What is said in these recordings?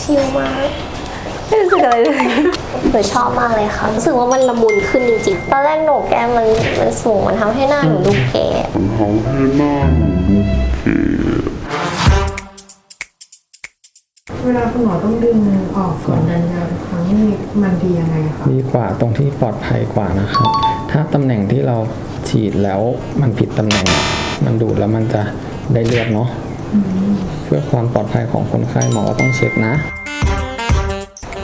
ชิลมาก ไม่รู้สึกอะไรเลยหนูชอบมากเลยค่ะ รู้สึกว่ามันละมุนขึ้นจริงๆ ตอนแรกโหนกแก้มมันมันสูง มันทำให้หน้าหนูดูแก่เวลาคุณหมอต้องดึงออกส่วนนานๆทุกครั้งนี่มันดียังไงคะดีกว่าตรงที่ปลอดภัยกว่านะครับ ถ้าตำแหน่งที่เราฉีดแล้วมันผิดตำแหน่ง มันดูดแล้วมันจะได้เลือดเนาะ เพื่อความปลอดภัยของคนไข้หมอก็ต้องเช็คนะ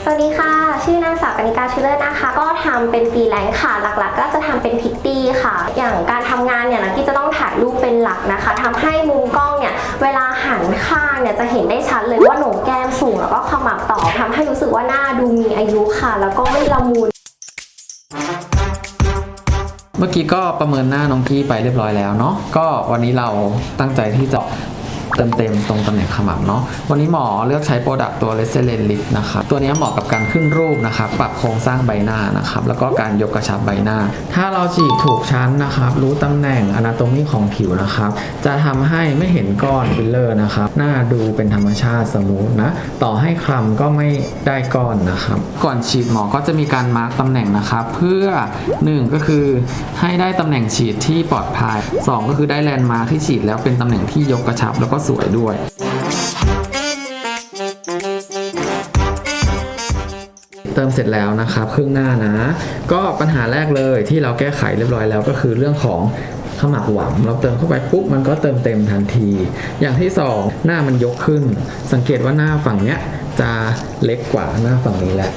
สวัสดีค่ะ ชื่อนางสาวกนิกาชุเลอร์นะคะ ก็ทำเป็นฟรีแลนซ์ค่ะ หลักๆ ก็จะทำเป็นพิตตี้ค่ะ อย่างการทำงานเนี่ยนะที่จะต้องถ่ายรูปเป็นหลักนะคะทำให้มุมกล้องเนี่ย เวลาหันข้างเนี่ยจะเห็นได้ชัดเลยว่าโหนกแก้มสูงแล้วก็ขมับต่อทำให้รู้สึกว่าหน้าดูมีอายุค่ะ แล้วก็ไม่ละมุนเมื่อกี้ก็ประเมินหน้าน้องกี้ไปเรียบร้อยแล้วเนาะก็วันนี้เราตั้งใจที่จะ เติมเต็มตรงตำแหน่งขมับเนาะวันนี้หมอเลือกใช้โปรดักต์ตัว r e s i l e n t Lift นะครับตัวนี้เหมาะกับการขึ้นรูปนะครับปรับโครงสร้างใบหน้านะครับแล้วก็การยกกระชับใบหน้า ถ้าเราฉีดถูกชั้นนะครับรู้ตำแหน่ง anatomy ของผิวนะครับจะทำให้ไม่เห็นก้อนฟิลเลอร์นะครับหน้าดูเป็นธรรมชาติสมูทนะต่อให้คลำก็ไม่ได้ก้อนนะครับก่อนฉีดหมอก็จะมีการมาร์กตำแหน่งนะครับเพื่อ 1 ก็คือให้ได้ตำแหน่งฉีดที่ปลอดภัย 2 ก็คือได้แลนด์มาร์คที่ฉีดแล้วเป็นตำแหน่งที่ยกกระชับแล้วก็สวยด้วย เติมเสร็จแล้วนะครับครึ่งหน้านะ ก็ปัญหาแรกเลยที่เราแก้ไขเรียบร้อยแล้วก็คือเรื่องของขมับหวังเราเติมเข้าไปปุ๊บมันก็เติมเต็มทันที อย่างที่สองหน้ามันยกขึ้น สังเกตว่าหน้าฝั่งเนี้ยจะเล็กกว่าหน้าฝั่งนี้แหละ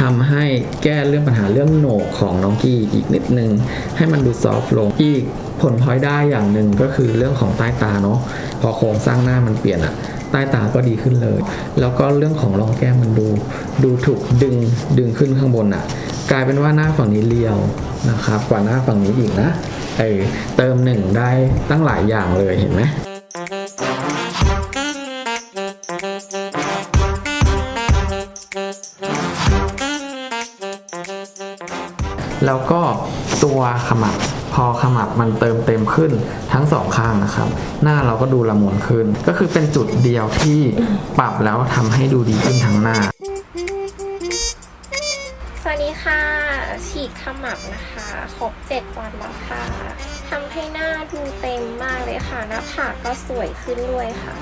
ทำให้แก้เรื่องปัญหาเรื่องโหนกของน้องกี้อีกนิดนึง ให้มันดูซอฟต์ลงอีก ผลพลอยได้อย่างหนึ่งก็คือเรื่องของใต้ตาเนาะพอโครงสร้างหน้ามันเปลี่ยนอะใต้ตาก็ดีขึ้นเลย แล้วก็เรื่องของรองแก้มมันดู ดูถูกดึงดึงขึ้นข้างบนอะกลายเป็นว่าหน้าฝั่งนี้เรียวนะครับ กว่าหน้าฝั่งนี้อีกนะเออเติมหนึ่งได้ตั้งหลายอย่างเลยเห็นไหมแล้วก็ตัวขมับ อขมับมันเติมเต็มขึ้นทั้งสองข้างนะครับ หน้าเราก็ดูละมุนขึ้น ก็คือเป็นจุดเดียวที่ปรับแล้วทำให้ดูดีขึ้นทั้งหน้า สวัสดีค่ะ ฉีดขมับนะคะครบ7วันแล้วค่ะทำให้หน้าดูเต็มมากเลยค่ะหน้าผากก็สวยขึ้นด้วยค่ะ